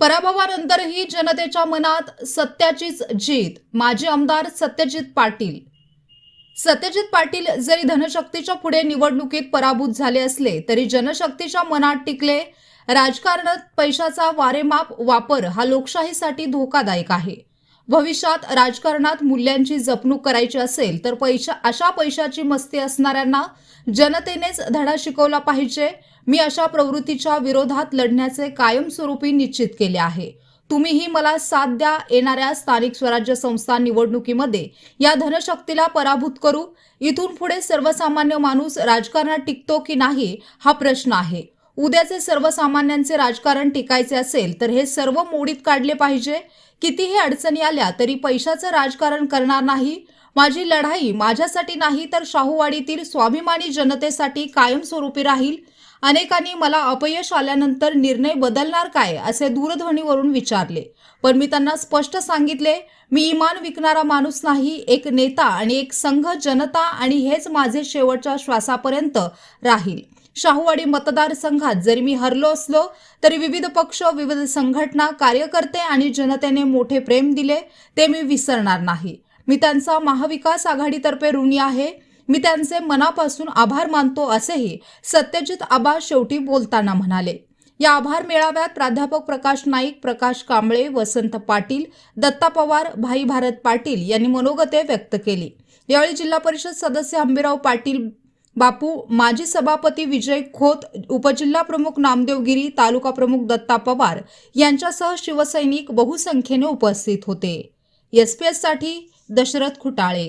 पराभवानंतरही जनतेच्या मनात सत्याचीच जीत. माजी आमदार सत्यजित पाटील. सत्यजित पाटील जरी धनशक्तीच्या पुढे निवडणुकीत पराभूत झाले असले तरी जनशक्तीच्या मनात टिकले राजकारणात पैशाचा वारेमाप वापर हा लोकशाहीसाठी धोकादायक आहे. भविष्यात राजकारणात मूल्यांची जपणूक करायची असेल तर पैशा अशा पैशाची मस्ती असणाऱ्यांना जनतेनेच धडा शिकवला पाहिजे. मी अशा प्रवृत्तीच्या विरोधात लढण्याचे कायमस्वरूपी निश्चित केले आहे. तुम्हीही मला साथ द्या. येणाऱ्या स्थानिक स्वराज्य संस्था निवडणुकीमध्ये या धनशक्तीला पराभूत करू. इथून पुढे सर्वसामान्य माणूस राजकारणात टिकतो की नाही हा प्रश्न आहे. उद्याचे सर्वसामान्यांचे राजकारण टिकायचे असेल तर हे सर्व मोडीत काढले पाहिजे. कितीही अडचणी आल्या तरी पैशाचं राजकारण करणार नाही. माझी लढाई माझ्यासाठी नाही तर शाहूवाडीतील स्वाभिमानी जनतेसाठी कायमस्वरूपी राहील. अनेकांनी मला अपयश आल्यानंतर निर्णय बदलणार काय असे दूरध्वनीवरून विचारले. पण मी त्यांना स्पष्ट सांगितले मी इमान विकणारा माणूस नाही एक नेता आणि एक संघ जनता आणि हेच माझे शेवटच्या श्वासापर्यंत राहील. शाहूवाडी मतदारसंघात जरी मी हरलो असलो तरी विविध पक्ष विविध संघटना कार्यकर्ते आणि जनतेने मोठे प्रेम दिले ते मी विसरणार नाही. मी त्यांचा महाविकास आघाडीतर्फे ऋणी आहे. मी त्यांचे मनापासून आभार मानतो असेही सत्यजित आबा शेवटी बोलताना म्हणाले. या आभार मेळाव्यात प्राध्यापक प्रकाश नाईक प्रकाश कांबळे वसंत पाटील दत्ता पवार भाई भारत पाटील यांनी मनोगते व्यक्त केली. यावेळी जिल्हा परिषद सदस्य हंबीराव पाटील बापू माजी सभापती विजय खोत उपजिल्हा प्रमुख नामदेव गिरी तालुका प्रमुख दत्ता पवार यांच्यासह शिवसैनिक बहुसंख्येने उपस्थित होते. एससाठी दशरथ खुटाळे